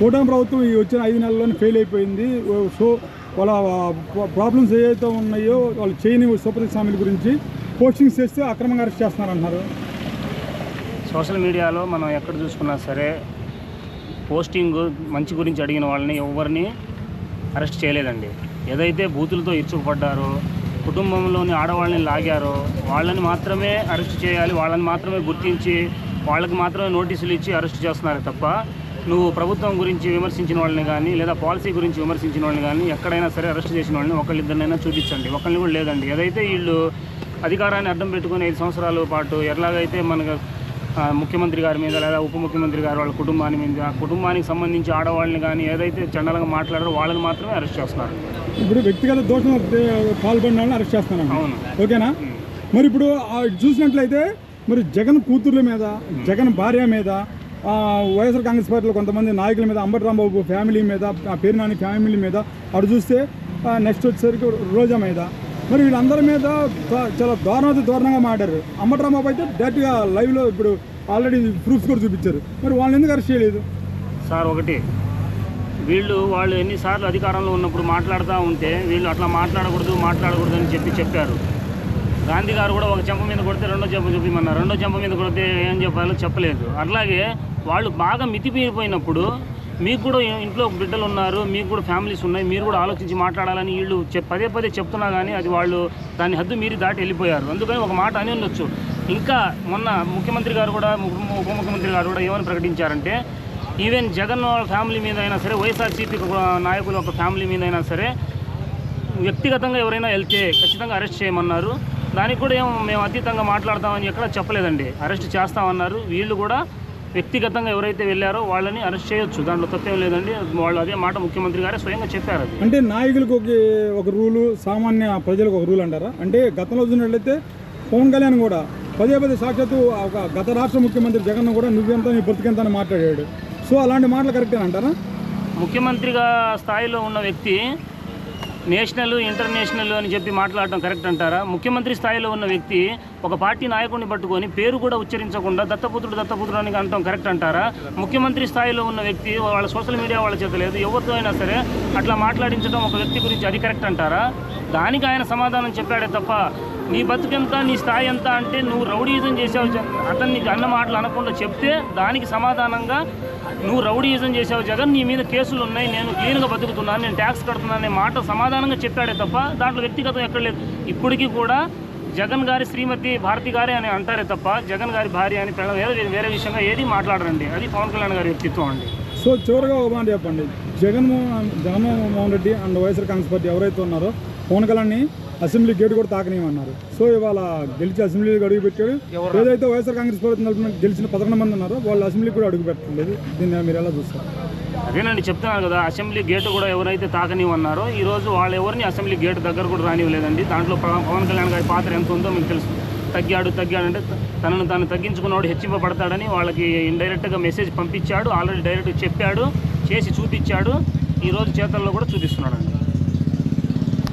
కూటమి ప్రభుత్వం ఈ వచ్చిన ఐదు నెలల్లోనే ఫెయిల్ అయిపోయింది. సో వాళ్ళ ప్రాబ్లమ్స్ ఏవైతే ఉన్నాయో వాళ్ళు చేయని సూపర్ స్వామిల గురించి పోస్టింగ్స్ చేస్తే అక్రమంగా అరెస్ట్ చేస్తున్నారంటున్నారు. సోషల్ మీడియాలో మనం ఎక్కడ చూసుకున్నా సరే పోస్టింగ్ మంచి గురించి అడిగిన వాళ్ళని ఎవరిని అరెస్ట్ చేయలేదండి. ఏదైతే బూతులతో ఇరుచుకుపడ్డారో కుటుంబంలోని ఆడవాళ్ళని లాగారో వాళ్ళని మాత్రమే అరెస్ట్ చేయాలి వాళ్ళని మాత్రమే గుర్తించి వాళ్ళకి మాత్రమే నోటీసులు ఇచ్చి అరెస్ట్ చేస్తున్నారు తప్ప నువ్వు ప్రభుత్వం గురించి విమర్శించిన వాళ్ళని కానీ లేదా పాలసీ గురించి విమర్శించిన వాళ్ళని కానీ ఎక్కడైనా సరే అరెస్ట్ చేసిన వాళ్ళని ఒకళ్ళిద్దరినైనా చూపించండి. ఒకరిని కూడా లేదండి. ఏదైతే వీళ్ళు అధికారాన్ని అడ్డం పెట్టుకుని ఐదు సంవత్సరాల పాటు ఎలాగైతే మనకు ముఖ్యమంత్రి గారి మీద లేదా ఉప ముఖ్యమంత్రి గారి వాళ్ళ కుటుంబాన్ని మీద ఆ కుటుంబానికి సంబంధించి ఆడవాళ్ళని కానీ ఏదైతే చండలంగా మాట్లాడారో వాళ్ళని మాత్రమే అరెస్ట్ చేస్తున్నారు. ఇప్పుడు వ్యక్తిగత దోషం పాల్పడిన వాళ్ళని అరెస్ట్ చేస్తున్నారండి. అవును. ఓకేనా? మరి ఇప్పుడు ఆ చూసినట్లయితే మరి జగన్ కూతుర్ల మీద జగన్ భార్య మీద వైఎస్ఆర్ కాంగ్రెస్ పార్టీలో కొంతమంది నాయకుల మీద అంబటి రాంబాబు ఫ్యామిలీ మీద పేరునాని పేరు నాని ఫ్యామిలీ మీద అటు చూస్తే నెక్స్ట్ వచ్చేసరికి రోజా మీద. మరి వీళ్ళందరి మీద చాలా దారుణాతి దారుణంగా మాట్లాడారు. అంబటి రాంబాబు అయితే డైరెక్ట్గా లైవ్లో ఇప్పుడు ఆల్రెడీ ప్రూఫ్స్ కూడా చూపించారు. మరి వాళ్ళని ఎందుకు అరెస్ట్ చేయలేదు? సార్ ఒకటి. వీళ్ళు వాళ్ళు ఎన్నిసార్లు అధికారంలో ఉన్నప్పుడు మాట్లాడుతూ ఉంటే వీళ్ళు అట్లా మాట్లాడకూడదు మాట్లాడకూడదు అని చెప్పి చెప్పారు. గాంధీ గారు కూడా ఒక చెంప మీద కొడితే రెండో చెంప చూపిమన్నారు. రెండో చెంప మీద కొడితే ఏం చెప్పాలో చెప్పలేదు. అట్లాగే వాళ్ళు బాగా మితిమీరిపోయినప్పుడు మీకు కూడా ఇంట్లో బిడ్డలు ఉన్నారు మీకు కూడా ఫ్యామిలీస్ ఉన్నాయి మీరు కూడా ఆలోచించి మాట్లాడాలని వీళ్ళు చెప్- పదే పదే చెప్తున్నా కానీ అది వాళ్ళు దాని హద్దు మీరి దాటి వెళ్ళిపోయారు. అందుకని ఒక మాట అని ఉండొచ్చు. ఇంకా మొన్న ముఖ్యమంత్రి గారు కూడా ఉప ఉప ముఖ్యమంత్రి గారు కూడా ఏమని ప్రకటించారంటే ఈవెన్ జగన్ వాళ్ళ ఫ్యామిలీ మీద అయినా సరే వైఎస్ఆర్సీపీ నాయకుల ఒక ఫ్యామిలీ మీద అయినా సరే వ్యక్తిగతంగా ఎవరైనా వెళ్తే ఖచ్చితంగా అరెస్ట్ చేయమన్నారు. దానికి కూడా ఏమో మేము అతీతంగా మాట్లాడతామని ఎక్కడ చెప్పలేదండి. అరెస్ట్ చేస్తామన్నారు. వీళ్ళు కూడా వ్యక్తిగతంగా ఎవరైతే వెళ్ళారో వాళ్ళని అరెస్ట్ చేయొచ్చు. దాంట్లో తప్పేం లేదండి. వాళ్ళు అదే మాట ముఖ్యమంత్రి గారే స్వయంగా చెప్పారు అది. అంటే నాయకులకు ఒక ఒక రూలు సామాన్య ప్రజలకు ఒక రూల్ అంటారా? అంటే గతంలో చూసినట్లయితే పవన్ కళ్యాణ్ కూడా పదే పదే సాక్షాత్తు ఒక గత రాష్ట్ర ముఖ్యమంత్రి జగన్ కూడా నువ్వెంత నీ బ్రతికెంత అని మాట్లాడాడు. సో అలాంటి మాటలు కరెక్టే అంటారా? ముఖ్యమంత్రిగా స్థాయిలో ఉన్న వ్యక్తి నేషనల్ ఇంటర్నేషనల్ అని చెప్పి మాట్లాడటం కరెక్ట్ అంటారా? ముఖ్యమంత్రి స్థాయిలో ఉన్న వ్యక్తి ఒక పార్టీ నాయకుడిని పట్టుకొని పేరు కూడా ఉచ్చరించకుండా దత్తపుత్రుడు దత్తపుత్రుడు అని అనటం కరెక్ట్ అంటారా? ముఖ్యమంత్రి స్థాయిలో ఉన్న వ్యక్తి వాళ్ళ సోషల్ మీడియా వాళ్ళ చేత లేదు ఎవరితో అయినా సరే అట్లా మాట్లాడించడం ఒక వ్యక్తి గురించి అది కరెక్ట్ అంటారా? దానికి ఆయన సమాధానం చెప్పాడే తప్ప నీ బతుకెంత నీ స్థాయి ఎంత అంటే నువ్వు రౌడీయిజం చేసావు జ- అతన్ని అన్న మాటలు అనకుండా చెప్తే దానికి సమాధానంగా నువ్వు రౌడీయిజం చేసావు జగన్ నీ మీద కేసులు ఉన్నాయి నేను క్లీన్గా బతుకుతున్నాను నేను ట్యాక్స్ కడుతున్నాను అనే మాట సమాధానంగా చెప్పాడే తప్ప దాంట్లో వ్యక్తిగతం ఎక్కడ లేదు. ఇప్పటికీ కూడా జగన్ గారి శ్రీమతి భారతి గారే అని అంటారే తప్ప జగన్ గారి భార్య అని పిల్లలు వేరే వేరే విషయంగా ఏది మాట్లాడరండి. అది పవన్ కళ్యాణ్ గారి వ్యక్తిత్వం అండి. సో చివరిగా ఒక మాట చెప్పండి. Jaganmohan Jaganmohan Reddy and YSR Congress party ఎవరైతే ఉన్నారో పవన్ కళ్యాణ్ని అసెంబ్లీ గేట్ కూడా తాకనేయమన్నారు. సో ఇవాళ గెలిచి అసెంబ్లీ అడుగు పెట్టాడు ఏదైతే వైఎస్ఆర్ కాంగ్రెస్ పార్టీ తరఫున గెలిచిన పదకొండు మంది ఉన్నారో వాళ్ళు అసెంబ్లీ కూడా అడుగు పెట్టలేదు దీన్ని మీరు ఎలా చూస్తారు? అదేనండి చెప్తున్నాను కదా అసెంబ్లీ గేటు కూడా ఎవరైతే తాకనివన్నారో ఈ రోజు వాళ్ళు ఎవరిని అసెంబ్లీ గేట్ దగ్గర కూడా రానివ్వలేదండి. దాంట్లో పవ- పవన్ కళ్యాణ్ గారి పాత్ర ఎంత ఉందో మీకు తెలుసు. తగ్గాడు తగ్గాడంటే తనను తాను తగ్గించుకున్నవాడు హెచ్చింపబడతాడని వాళ్ళకి ఇండైరెక్ట్గా మెసేజ్ పంపించాడు. ఆల్రెడీ డైరెక్ట్ చెప్పాడు. చేసి చూపించాడు. ఈరోజు చేతల్లో కూడా చూపిస్తున్నాడు